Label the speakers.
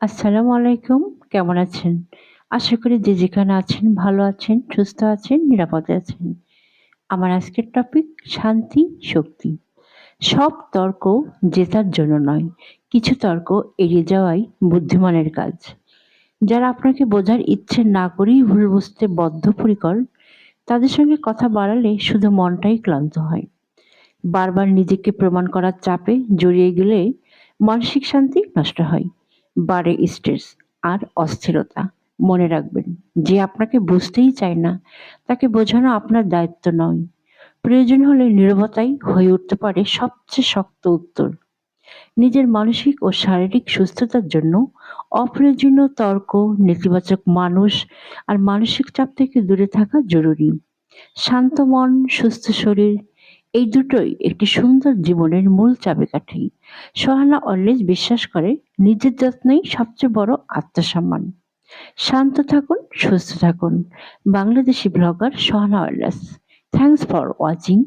Speaker 1: আসসালামু আলাইকুম, কেমন আছেন? আশা করি যে যেখানে আছেন ভালো আছেন, সুস্থ আছেন, নিরাপদে আছেন। আমার আজকের টপিক শান্তি, শক্তি। সব তর্ক জেতার জন্য নয়, কিছু তর্ক এড়িয়ে যাওয়াই বুদ্ধিমানের কাজ। যারা আপনাকে বোঝার ইচ্ছে না করেই ভুল বুঝতে বদ্ধপরিকর, তাদের সঙ্গে কথা বাড়ালে শুধু মনটাই ক্লান্ত হয়। বারবার নিজেকে প্রমাণ করার চাপে জড়িয়ে গেলে মানসিক শান্তি নষ্ট হয়। বাড়ে স্ট্রেস আর অস্থিরতা। মনে রাখবেন, যে আপনাকে বুঝতেই চায় না, তাকে বোঝানো আপনার দায়িত্ব নয়। প্রয়োজন হলে নীরবতাই হয়ে উঠতে পারে সবচেয়ে শক্ত উত্তর। নিজের মানসিক ও শারীরিক সুস্থতার জন্য অপ্রয়োজনীয় তর্ক, নেতিবাচক মানুষ আর মানসিক চাপ থেকে দূরে থাকা জরুরি। শান্ত মন, সুস্থ শরীর এই দুটোই একটি সুন্দর জীবনের মূল চাবিকাঠি। সোহানা অলওয়েজ বিশ্বাস করে, নিজের যত্নই সবচেয়ে বড় আত্মসম্মান। শান্ত থাকুন, সুস্থ থাকুন। Bangladeshi blogger Sohana always thanks for watching